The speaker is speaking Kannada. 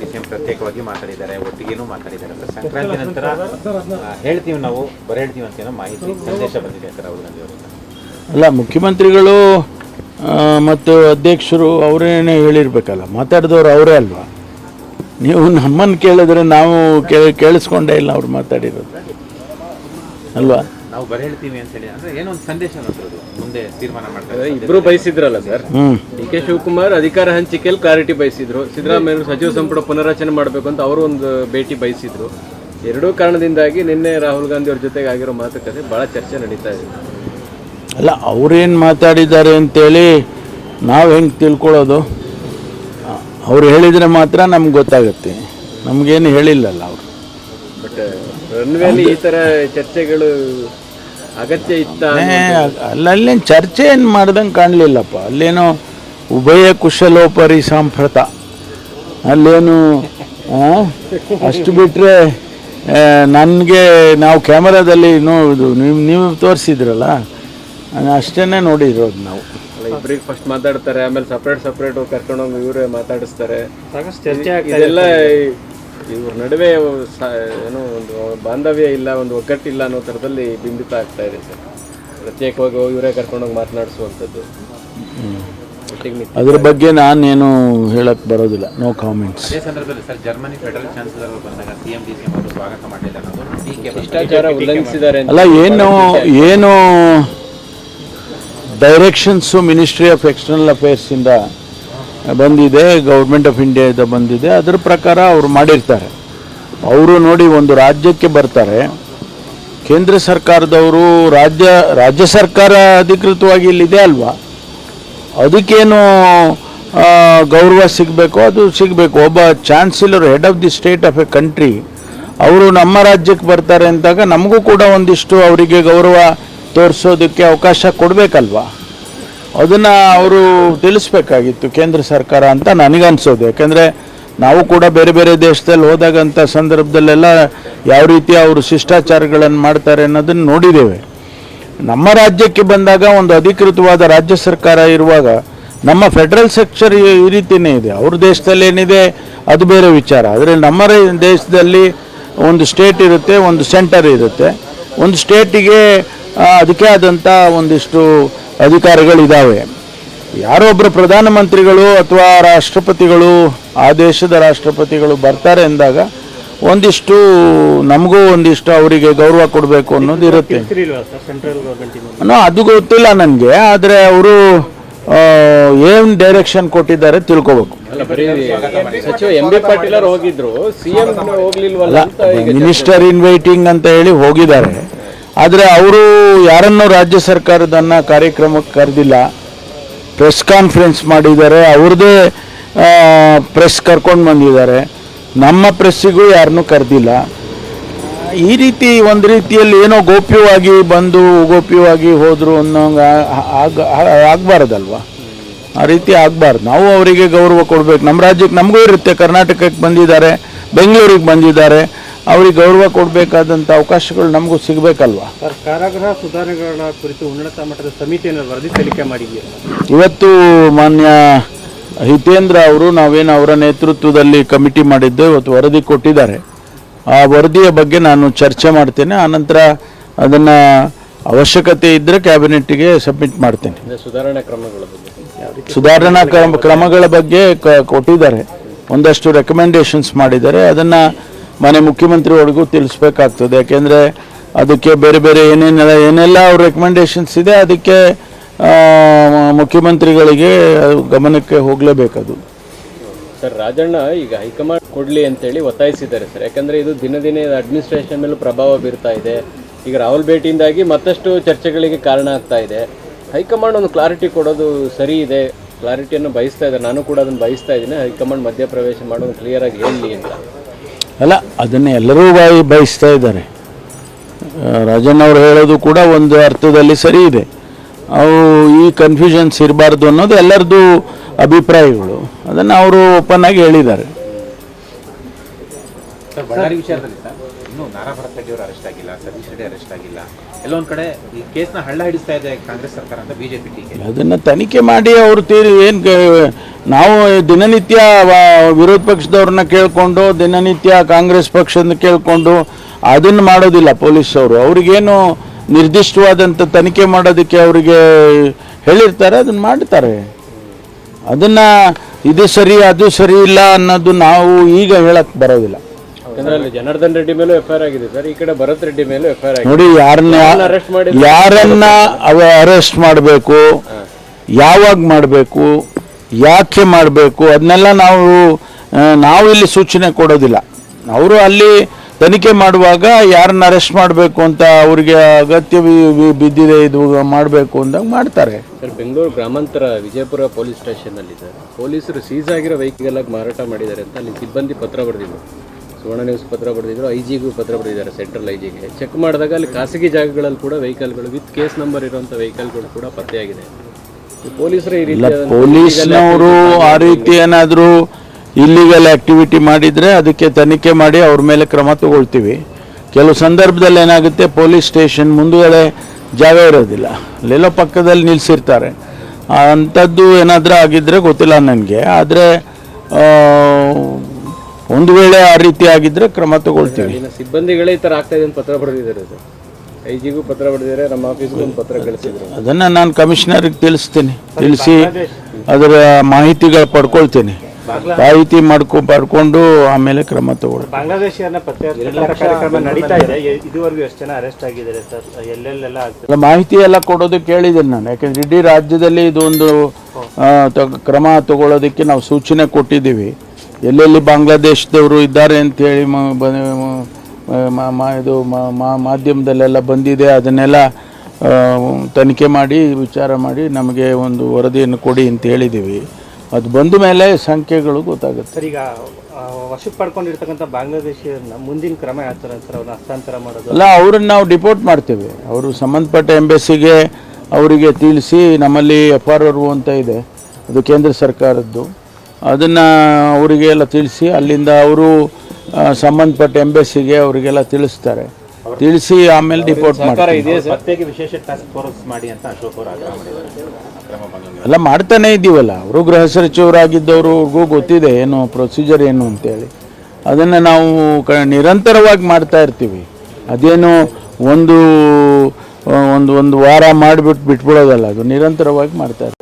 ಡಿಸಿಎಂ ಪ್ರತ್ಯೇಕವಾಗಿ ಮಾತಾಡಿದ್ದಾರೆ, ಒಟ್ಟಿಗೆನೂ ಮಾತಾಡಿದ್ದಾರೆ. ಸರ್ ಸಂಕ್ರಾಂತಿ ನಂತರ ಹೇಳ್ತೀವಿ ನಾವು, ಬರ ಹೇಳ್ತೀವಿ ಅಂತ ಏನೋ ಮಾಹಿತಿ, ಸಂದೇಶ ಬಂದಿದೆ ಸರ್ ಅವರು ಅಲ್ಲ, ಮುಖ್ಯಮಂತ್ರಿಗಳು ಮತ್ತು ಅಧ್ಯಕ್ಷರು ಅವರೇನೇ ಹೇಳಿರ್ಬೇಕಲ್ಲ, ಮಾತಾಡಿದವರು ಅವರೇ ಅಲ್ವಾ? ನೀವು ನಮ್ಮನ್ನು ಕೇಳಿದ್ರೆ ನಾವು ಕೇಳಿಸ್ಕೊಂಡೇ ಇಲ್ಲ ಅವ್ರು ಮಾತಾಡಿರೋದು. ಅಲ್ವಾ? ನಾವು ಬರ ಹೇಳ್ತೀವಿ ಅಂತ ಹೇಳಿ. ಅಂದ್ರೆ ಏನೋ ಒಂದು ಸಂದೇಶ ಅನ್ನೋದು ಮುಂದೆ ತೀರ್ಮಾನ ಮಾಡ್ತಾರೆ. ಇಬ್ರು ಬಯಸಿದ್ರಲ್ಲ ಸರ್ ಹ್ಞೂ ಡಿ ಕೆ ಶಿವಕುಮಾರ್ ಅಧಿಕಾರ ಹಂಚಿಕೆಯಲ್ಲಿ ಕ್ಲಾರಿಟಿ ಬಯಸಿದ್ರು. ಸಿದ್ದರಾಮಯ್ಯ ಸಚಿವ ಸಂಪುಟ ಪುನರಚನೆ ಮಾಡಬೇಕು ಅಂತ ಅವರು ಒಂದು ಭೇಟಿ ಬಯಸಿದ್ರು. ಎರಡೂ ಕಾರಣದಿಂದಾಗಿ ನಿನ್ನೆ ರಾಹುಲ್ ಗಾಂಧಿ ಅವ್ರ ಜೊತೆಗೆ ಆಗಿರೋ ಮಾತುಕತೆ ಬಹಳ ಚರ್ಚೆ ನಡೀತಾ ಇದೆ. ಅಲ್ಲ ಅವ್ರೇನು ಮಾತಾಡಿದ್ದಾರೆ ಅಂತೇಳಿ ನಾವು ಹೆಂಗೆ ತಿಳ್ಕೊಳ್ಳೋದು? ಅವ್ರು ಹೇಳಿದರೆ ಮಾತ್ರ ನಮ್ಗೆ ಗೊತ್ತಾಗುತ್ತೆ. ನಮಗೇನು ಹೇಳಿಲ್ಲಲ್ಲ ಅವರು. ಬಟ್ ರನ್ವೇಲಿ ಈ ಥರ ಚರ್ಚೆಗಳು ಅಗತ್ಯ ಇತ್ತ ಅಲ್ಲೇನು ಚರ್ಚೆ ಏನು ಮಾಡ್ದಂಗೆ ಕಾಣಲಿಲ್ಲಪ್ಪ. ಅಲ್ಲೇನೋ ಉಭಯ ಕುಶಲೋಪರಿ ಸಾಂಪ್ರತ ಅಲ್ಲೇನು ಆ, ಅಷ್ಟು ಬಿಟ್ಟರೆ ನನಗೆ ನಾವು ಕ್ಯಾಮರಾದಲ್ಲಿ ನೋಡೋದು ನೀವು ನೀವು ತೋರಿಸಿದ್ರಲ್ಲ ಅಷ್ಟೇ ನೋಡಿರೋದು ನಾವು. ಇಬ್ಬರಿಗೆ ಫಸ್ಟ್ ಮಾತಾಡ್ತಾರೆ ಆಮೇಲೆ ಸಪ್ರೇಟ್ ಸಪ್ರೇಟ್ ಕರ್ಕೊಂಡೋಗಿ ಇವರೇ ಮಾತಾಡಿಸ್ತಾರೆ. ಇದೆಲ್ಲ ಇವ್ರ ನಡುವೆ ಸ- ಏನೋ ಒಂದು ಬಾಂಧವ್ಯ ಇಲ್ಲ ಒಂದು ಒಗ್ಗಟ್ಟಿಲ್ಲ ಅನ್ನೋ ಥರದಲ್ಲಿ ಬಿಂಬಿತ ಆಗ್ತಾ ಇದೆ ಸರ್. ಪ್ರತ್ಯೇಕವಾಗಿ ಹೋಗಿ ಇವರೇ ಕರ್ಕೊಂಡೋಗಿ ಮಾತನಾಡಿಸುವಂಥದ್ದು. ಅದ್ರ ಬಗ್ಗೆ ನಾನೇನು ಹೇಳಕ್ ಬರೋದಿಲ್ಲ. ನೋ ಕಾಮೆಂಟ್ಸ್ ಅದೇ ಸಂದರ್ಭದಲ್ಲಿ ಸರ್ ಜರ್ಮನಿ ಫೆಡರಲ್ ಚಾನ್ಸಲರ್ ಬಂದಾಗ ಸಿಎಂ ಡಿ ಸಿ ಅವರು ಸ್ವಾಗತ ಮಾಡಿಲ್ಲ ಅನ್ನೋದು ಟೀಕೆ ಬಂತು. ಶಿಷ್ಟಾಚಾರ ಉಲ್ಲಂಘಿಸಿದ್ದಾರೆ ಅಂತ ಅಲ್ಲ ಏನು ಏನು ಡೈರೆಕ್ಷನ್ಸು ಮಿನಿಸ್ಟ್ರಿ ಆಫ್ ಎಕ್ಸ್ಟರ್ನಲ್ ಅಫೇರ್ಸಿಂದ ಬಂದಿದೆ ಗೌರ್ಮೆಂಟ್ ಆಫ್ ಇಂಡಿಯಾದ ಬಂದಿದೆ. ಅದರ ಪ್ರಕಾರ ಅವರು ಮಾಡಿರ್ತಾರೆ. ಅವರು ನೋಡಿ ಒಂದು ರಾಜ್ಯಕ್ಕೆ ಬರ್ತಾರೆ. ಕೇಂದ್ರ ಸರ್ಕಾರದವರು ರಾಜ್ಯ ರಾಜ್ಯ ಸರ್ಕಾರ ಅಧಿಕೃತವಾಗಿ ಇಲ್ಲಿದೆ ಅಲ್ವಾ? ಅದಕ್ಕೇನು ಗೌರವ ಸಿಗಬೇಕು? ಅದು ಸಿಗಬೇಕು. ಒಬ್ಬ chancellor head of the state of a country ಅವರು ನಮ್ಮ ರಾಜ್ಯಕ್ಕೆ ಬರ್ತಾರೆ ಅಂದಾಗ ನಮಗೂ ಕೂಡ ಒಂದಿಷ್ಟು ಅವರಿಗೆ ಗೌರವ ತೋರಿಸೋದಕ್ಕೆ ಅವಕಾಶ ಕೊಡಬೇಕಲ್ವಾ? ಅದನ್ನು ಅವರು ತಿಳಿಸ್ಬೇಕಾಗಿತ್ತು ಕೇಂದ್ರ ಸರ್ಕಾರ ಅಂತ ನನಗನ್ಸೋದು. ಯಾಕೆಂದರೆ ನಾವು ಕೂಡ ಬೇರೆ ಬೇರೆ ದೇಶದಲ್ಲಿ ಹೋದಾಗಂಥ ಸಂದರ್ಭದಲ್ಲೆಲ್ಲ ಯಾವ ರೀತಿ ಅವರು ಶಿಷ್ಟಾಚಾರಗಳನ್ನು ಮಾಡ್ತಾರೆ ಅನ್ನೋದನ್ನು ನೋಡಿದ್ದೇವೆ. ನಮ್ಮ ರಾಜ್ಯಕ್ಕೆ ಬಂದಾಗ ಒಂದು ಅಧಿಕೃತವಾದ ರಾಜ್ಯ ಸರ್ಕಾರ ಇರುವಾಗ ನಮ್ಮ ಫೆಡರಲ್ ಸ್ಟ್ರಕ್ಚರ್ ಈ ರೀತಿಯೇ ಇದೆ. ಅವ್ರ ದೇಶದಲ್ಲಿ ಏನಿದೆ ಅದು ಬೇರೆ ವಿಚಾರ. ಆದರೆ ನಮ್ಮ ದೇಶದಲ್ಲಿ ಒಂದು ಸ್ಟೇಟ್ ಇರುತ್ತೆ, ಒಂದು ಸೆಂಟರ್ ಇರುತ್ತೆ. ಒಂದು ಸ್ಟೇಟಿಗೆ ಅದಕ್ಕೆ ಆದಂಥ ಒಂದಿಷ್ಟು ಅಧಿಕಾರಗಳಿದ್ದಾವೆ ಯಾರೊಬ್ಬರು ಪ್ರಧಾನಮಂತ್ರಿಗಳು ಅಥವಾ ರಾಷ್ಟ್ರಪತಿಗಳು ಆ ದೇಶದ ರಾಷ್ಟ್ರಪತಿಗಳು ಬರ್ತಾರೆ ಅಂದಾಗ ಒಂದಿಷ್ಟು ನಮಗೂ ಒಂದಿಷ್ಟು ಅವರಿಗೆ ಗೌರವ ಕೊಡಬೇಕು ಅನ್ನೋದು ಇರುತ್ತೆ. ಅದು ಗೊತ್ತಿಲ್ಲ ನನಗೆ ಆದರೆ ಅವರು ಏನು ಡೈರೆಕ್ಷನ್ ಕೊಟ್ಟಿದ್ದಾರೆ ತಿಳ್ಕೋಬೇಕು. ಮಿನಿಸ್ಟರ್ ಇನ್ವೈಟಿಂಗ್ ಅಂತ ಹೇಳಿ ಹೋಗಿದ್ದಾರೆ. ಆದರೆ ಅವರು ಯಾರನ್ನೂ ರಾಜ್ಯ ಸರ್ಕಾರದನ್ನು ಕಾರ್ಯಕ್ರಮಕ್ಕೆ ಕರೆದಿಲ್ಲ. ಪ್ರೆಸ್ ಕಾನ್ಫರೆನ್ಸ್ ಮಾಡಿದ್ದಾರೆ. ಅವ್ರದ್ದೇ ಪ್ರೆಸ್ ಕರ್ಕೊಂಡು ಬಂದಿದ್ದಾರೆ. ನಮ್ಮ ಪ್ರೆಸ್ಸಿಗೂ ಯಾರನ್ನೂ ಕರೆದಿಲ್ಲ. ಈ ರೀತಿ ಒಂದು ರೀತಿಯಲ್ಲಿ ಏನೋ ಗೋಪ್ಯವಾಗಿ ಬಂದು ಗೋಪ್ಯವಾಗಿ ಹೋದರು ಅನ್ನೋಂಗೆ ಆಗ, ಆಗಬಾರ್ದಲ್ವಾ? ಆ ರೀತಿ ಆಗಬಾರ್ದು. ನಾವು ಅವರಿಗೆ ಗೌರವ ಕೊಡಬೇಕು. ನಮ್ಮ ರಾಜ್ಯಕ್ಕೆ ನಮಗೂ ಇರುತ್ತೆ. ಕರ್ನಾಟಕಕ್ಕೆ ಬಂದಿದ್ದಾರೆ. ಬೆಂಗಳೂರಿಗೆ ಬಂದಿದ್ದಾರೆ. ಅವ್ರಿಗೆ ಗೌರವ ಕೊಡಬೇಕಾದಂಥ ಅವಕಾಶಗಳು ನಮಗೂ ಸಿಗಬೇಕಲ್ವಾ? ಸರ್ ಕಾರಾಗೃಹ ಸುಧಾರಣೆಗಳ ಕುರಿತು ಉನ್ನತ ಮಟ್ಟದ ಸಮಿತಿಯನ್ನು ವರದಿ ಸಲ್ಲಿಕೆ ಮಾಡಿದ್ದೀರಾ? ಇವತ್ತು ಮಾನ್ಯ ಹಿತೇಂದ್ರ ಅವರು ನಾವೇನು ಅವರ ನೇತೃತ್ವದಲ್ಲಿ ಕಮಿಟಿ ಮಾಡಿದ್ದು ಇವತ್ತು ವರದಿ ಕೊಟ್ಟಿದ್ದಾರೆ. ಆ ವರದಿಯ ಬಗ್ಗೆ ನಾನು ಚರ್ಚೆ ಮಾಡ್ತೇನೆ. ಆನಂತರ ಅದನ್ನು ಅವಶ್ಯಕತೆ ಇದ್ದರೆ ಕ್ಯಾಬಿನೆಟ್ಗೆ ಸಬ್ಮಿಟ್ ಮಾಡ್ತೇನೆ. ಸುಧಾರಣಾ ಕ್ರಮಗಳ ಬಗ್ಗೆ. ಸುಧಾರಣಾ ಕ್ರಮ ಕ್ರಮಗಳ ಬಗ್ಗೆ ಕ- ಕೊಟ್ಟಿದ್ದಾರೆ. ಒಂದಷ್ಟು ರೆಕಮೆಂಡೇಶನ್ಸ್ ಮಾಡಿದ್ದಾರೆ. ಅದನ್ನು ಮನೆ ಮುಖ್ಯಮಂತ್ರಿವರೆಗೂ ತಿಳಿಸ್ಬೇಕಾಗ್ತದೆ. ಯಾಕೆಂದರೆ ಅದಕ್ಕೆ ಬೇರೆ ಬೇರೆ ಏನೇನೆಲ್ಲ, ಏನೆಲ್ಲ ಅವ್ರ ರೆಕಮೆಂಡೇಷನ್ಸ್ ಇದೆ, ಅದಕ್ಕೆ ಮುಖ್ಯಮಂತ್ರಿಗಳಿಗೆ ಗಮನಕ್ಕೆ ಹೋಗಲೇಬೇಕದು. ಸರ್, ರಾಜಣ್ಣ, ಈಗ ಹೈಕಮಾಂಡ್ ಕೊಡಲಿ ಅಂತೇಳಿ ಒತ್ತಾಯಿಸಿದ್ದಾರೆ ಸರ್. ಯಾಕಂದರೆ ಇದು ದಿನ ದಿನ ಅಡ್ಮಿನಿಸ್ಟ್ರೇಷನ್ ಮೇಲೂ ಪ್ರಭಾವ ಬೀರ್ತಾ ಇದೆ. ಈಗ ರಾಹುಲ್ ಭೇಟಿಯಿಂದಾಗಿ ಮತ್ತಷ್ಟು ಚರ್ಚೆಗಳಿಗೆ ಕಾರಣ ಆಗ್ತಾ ಇದೆ. ಹೈಕಮಾಂಡ್ ಒಂದು ಕ್ಲಾರಿಟಿ ಕೊಡೋದು ಸರಿ ಇದೆ. ಕ್ಲಾರಿಟಿಯನ್ನು ಬಯಸ್ತಾ ಇದ್ದಾರೆ ನಾನು ಕೂಡ ಅದನ್ನು ಬಯಸ್ತಾ ಇದ್ದೀನಿ. ಹೈಕಮಾಂಡ್ ಮಧ್ಯಪ್ರವೇಶ ಮಾಡೋದು ಕ್ಲಿಯರಾಗಿ ಹೇಳಲಿ ಅಂತ. ಅಲ್ಲ, ಅದನ್ನು ಎಲ್ಲರೂ ಬಾಯಿ ಬಯಸ್ತಾ ಇದ್ದಾರೆ. ಅವರು ಹೇಳೋದು ಕೂಡ ಒಂದು ಅರ್ಥದಲ್ಲಿ ಸರಿ ಇದೆ. ಅವು ಈ ಕನ್ಫ್ಯೂಷನ್ಸ್ ಇರಬಾರ್ದು ಅನ್ನೋದು ಎಲ್ಲರದ್ದು ಅಭಿಪ್ರಾಯಗಳು. ಅದನ್ನು ಅವರು ಓಪನ್ ಆಗಿ ಹೇಳಿದ್ದಾರೆ. ಕಡೆ ಈ ಕೇಸ್ನ ಹಳ್ಳ ಹಿಡಿಸ್ತಾ ಇದೆ ಕಾಂಗ್ರೆಸ್ ಸರ್ಕಾರ ಅಂತ ಬಿಜೆಪಿ ಟೀಕೆ. ಅದನ್ನು ತನಿಖೆ ಮಾಡಿ ಅವರು ತೀರಿ ಏನು ನಾವು ದಿನನಿತ್ಯ ವಿರೋಧ ಪಕ್ಷದವ್ರನ್ನ ಕೇಳಿಕೊಂಡು, ದಿನನಿತ್ಯ ಕಾಂಗ್ರೆಸ್ ಪಕ್ಷದ ಕೇಳಿಕೊಂಡು ಅದನ್ನು ಮಾಡೋದಿಲ್ಲ ಪೊಲೀಸವರು ಅವ್ರಿಗೇನು ನಿರ್ದಿಷ್ಟವಾದಂಥ ತನಿಖೆ ಮಾಡೋದಕ್ಕೆ ಅವರಿಗೆ ಹೇಳಿರ್ತಾರೆ, ಅದನ್ನು ಮಾಡ್ತಾರೆ. ಅದನ್ನು ಇದು ಸರಿ, ಅದು ಸರಿ ಇಲ್ಲ ಅನ್ನೋದು ನಾವು ಈಗ ಹೇಳಕ್ಕೆ ಬರೋದಿಲ್ಲ. ಅಲ್ಲಿ ಜನಾರ್ದನ್ ರೆಡ್ಡಿ ಮೇಲೂ ಎಫ್ಐಆರ್ ಆಗಿದೆ ಸರ್. ಈ ಕಡೆ ಭರತ್ ರೆಡ್ಡಿ ಮೇಲೂ ಎಫ್ಐಆರ್ ಆಗಿದೆ. ನೋಡಿ ಯಾರನ್ನ ಅರೆಸ್ಟ್ ಮಾಡಿ ಯಾರನ್ನ ಅವ ಅರೆಸ್ಟ್ ಮಾಡಬೇಕು ಯಾವಾಗ ಮಾಡಬೇಕು ಯಾಕೆ ಮಾಡಬೇಕು ಅದನ್ನೆಲ್ಲ ನಾವು ನಾವು ಇಲ್ಲಿ ಸೂಚನೆ ಕೊಡೋದಿಲ್ಲ. ಅವರು ಅಲ್ಲಿ ತನಿಖೆ ಮಾಡುವಾಗ ಯಾರನ್ನ ಅರೆಸ್ಟ್ ಮಾಡಬೇಕು ಅಂತ ಅವ್ರಿಗೆ ಅಗತ್ಯ ಬಿದ್ದಿದೆ ಇದು ಮಾಡಬೇಕು ಅಂದಾಗ ಮಾಡ್ತಾರೆ. ಸರ್ ಬೆಂಗಳೂರು ಗ್ರಾಮಾಂತರ ವಿಜಯಪುರ ಪೊಲೀಸ್ ಸ್ಟೇಷನ್ ಅಲ್ಲಿ ಸರ್ ಪೊಲೀಸರು ಸೀಸ್ ಆಗಿರೋ ವೆಹಿಕಲ್ ಮಾರಾಟ ಮಾಡಿದ್ದಾರೆ ಅಂತ ಅಲ್ಲಿ ಸಿಬ್ಬಂದಿ ಪತ್ರ ಬರೆದಿದ್ರು. ಸುವರ್ಣ ನ್ಯೂಸ್ ಪತ್ರ ಬರೆದಿದ್ರು ಐ ಜಿಗೂ ಪತ್ರ ಬರೆದಿದ್ದಾರೆ ಸೆಂಟ್ರಲ್ ಐ ಜಿಗೆ ಚೆಕ್ ಮಾಡಿದಾಗ ಅಲ್ಲಿ ಖಾಸಗಿ ಜಾಗಗಳಲ್ಲಿ ಕೂಡ ವೆಹಿಕಲ್ಗಳು ವಿತ್ ಕೇಸ್ ನಂಬರ್ ಇರುವಂಥ ವೆಹಿಕಲ್ಗಳು ಕೂಡ ಪತ್ತೆಯಾಗಿದೆ. ಪೊಲೀಸರೇ ಈ ರೀತಿ ಪೊಲೀಸ್ನವರು ಆ ರೀತಿ ಏನಾದರೂ ಇಲ್ಲಿಗಲ್ ಆಕ್ಟಿವಿಟಿ ಮಾಡಿದರೆ ಅದಕ್ಕೆ ತನಿಖೆ ಮಾಡಿ ಅವ್ರ ಮೇಲೆ ಕ್ರಮ ತಗೊಳ್ತೀವಿ. ಕೆಲವು ಸಂದರ್ಭದಲ್ಲಿ ಏನಾಗುತ್ತೆ ಪೊಲೀಸ್ ಸ್ಟೇಷನ್ ಮುಂದುಗಡೆ ಜಾಗ ಇರೋದಿಲ್ಲ. ಅಲ್ಲೆಲ್ಲೋ ಪಕ್ಕದಲ್ಲಿ ನಿಲ್ಲಿಸಿರ್ತಾರೆ ಅಂಥದ್ದು ಏನಾದರೂ ಆಗಿದ್ದರೆ ಗೊತ್ತಿಲ್ಲ ನನಗೆ. ಆದರೆ ಒಂದು ವೇಳೆ ಆ ರೀತಿ ಆಗಿದ್ರೆ ಕ್ರಮ ತಗೊಳ್ತೀವಿ. ಇಲ್ಲಿನ ಸಿಬ್ಬಂದಿಗಳೇ ಈ ಥರ ಆಗ್ತಾ ಇದೆ ಅಂತ ಪತ್ರ ಬರೆದಿದ್ದಾರೆ ಸರ್. ಐ ಜಿಗೂ ಪತ್ರ ಬರೆದಿದ್ದಾರೆ ನಮ್ಮ ಆಫೀಸ್ಗೂ ಒಂದು ಪತ್ರ ಕಳಿಸಿದ್ರು. ಅದನ್ನು ನಾನು ಕಮಿಷನರಿಗೆ ತಿಳಿಸ್ತೀನಿ. ತಿಳಿಸಿ ಅದರ ಮಾಹಿತಿಗಳು ಪಡ್ಕೊಳ್ತೀನಿ. ಮಾಹಿತಿ ಮಾಡ್ಕೊ ಪಡ್ಕೊಂಡು ಆಮೇಲೆ ಕ್ರಮ ತಗೊಳ್ಳಿ ಬಾಂಗ್ಲಾದೇಶಿಯನ್ನ ಪತ್ತೆ ಹಚ್ಚುವಂತ ಕಾರ್ಯಕ್ರಮ ನಡೀತಾ ಇದೆ. ಇದುವರೆಗೂ ಎಷ್ಟು ಜನ ಅರೆಸ್ಟ್ ಆಗಿದ್ದಾರೆ ಸರ್? ಎಲ್ಲೆಲ್ಲೆಲ್ಲ ಆಗ್ತದೆ? ಎಲ್ಲ ಮಾಹಿತಿ ಎಲ್ಲ ಕೊಡೋದಕ್ಕೆ ಹೇಳಿದ್ದೀನಿ ನಾನು. ಯಾಕಂದ್ರೆ ಇಡೀ ರಾಜ್ಯದಲ್ಲಿ ಇದೊಂದು ಆ, ತ- ಕ್ರಮ ತಗೊಳ್ಳೋದಕ್ಕೆ ನಾವು ಸೂಚನೆ ಕೊಟ್ಟಿದ್ದೀವಿ. ಎಲ್ಲೆಲ್ಲಿ ಬಾಂಗ್ಲಾದೇಶದವರು ಇದ್ದಾರೆ ಮ- ಇದು ಮಾಧ್ಯಮದಲ್ಲೆಲ್ಲ ಬಂದಿದೆ ಅದನ್ನೆಲ್ಲ ತನಿಖೆ ಮಾಡಿ ವಿಚಾರ ಮಾಡಿ ನಮಗೆ ಒಂದು ವರದಿಯನ್ನು ಕೊಡಿ ಅಂತ ಹೇಳಿದ್ದೀವಿ. ಅದು ಬಂದ ಮೇಲೆ ಸಂಖ್ಯೆಗಳು ಗೊತ್ತಾಗುತ್ತೆ. ಸರ್ ಈಗ ವಶಕ್ಕೆ ಪಡ್ಕೊಂಡಿರ್ತಕ್ಕಂಥ ಬಾಂಗ್ಲಾದೇಶಿಯರನ್ನ ಮುಂದಿನ ಕ್ರಮ ಯಾವ ಥರ ಸರ್ ಅವ್ರನ್ನ ಹಸ್ತಾಂತರ ಮಾಡೋದು? ಅಲ್ಲ ಅವ್ರನ್ನ ನಾವು ಡಿಪೋರ್ಟ್ ಮಾಡ್ತೇವೆ. ಅವರು ಸಂಬಂಧಪಟ್ಟ ಎಂಬೆಸಿಗೆ ಅವರಿಗೆ ತಿಳಿಸಿ ನಮ್ಮಲ್ಲಿ ಎಫ್ ಆರ್ ಆರ್ ಅಂತ ಇದೆ. ಅದು ಕೇಂದ್ರ ಸರ್ಕಾರದ್ದು. ಅದನ್ನು ಅವರಿಗೆಲ್ಲ ತಿಳಿಸಿ ಅಲ್ಲಿಂದ ಅವರು ಸಂಬಂಧಪಟ್ಟ ಎಂಬೆಸ್ಸಿಗೆ ಅವರಿಗೆಲ್ಲ ತಿಳಿಸ್ತಾರೆ. ತಿಳಿಸಿ ಆಮೇಲೆ ಡಿಪೋರ್ಟ್ ಮಾಡ್ತಾರೆ ಎಲ್ಲ ಮಾಡ್ತಾನೆ. ಇದ್ದೀವಲ್ಲ. ಅವರು ಗೃಹ ಸಚಿವರಾಗಿದ್ದವ್ರಿಗೂ ಗೊತ್ತಿದೆ ಏನು ಪ್ರೊಸೀಜರ್ ಏನು ಅಂತೇಳಿ. ಅದನ್ನು ನಾವು ಕ ನಿರಂತರವಾಗಿ ಮಾಡ್ತಾ ಇರ್ತೀವಿ. ಅದೇನು ಒಂದು ಒಂದು ಒಂದು ವಾರ ಮಾಡಿಬಿಟ್ಟು ಬಿಟ್ಬಿಡೋದಲ್ಲ ಅದು ನಿರಂತರವಾಗಿ ಮಾಡ್ತಾ ಇರ್ತೀವಿ.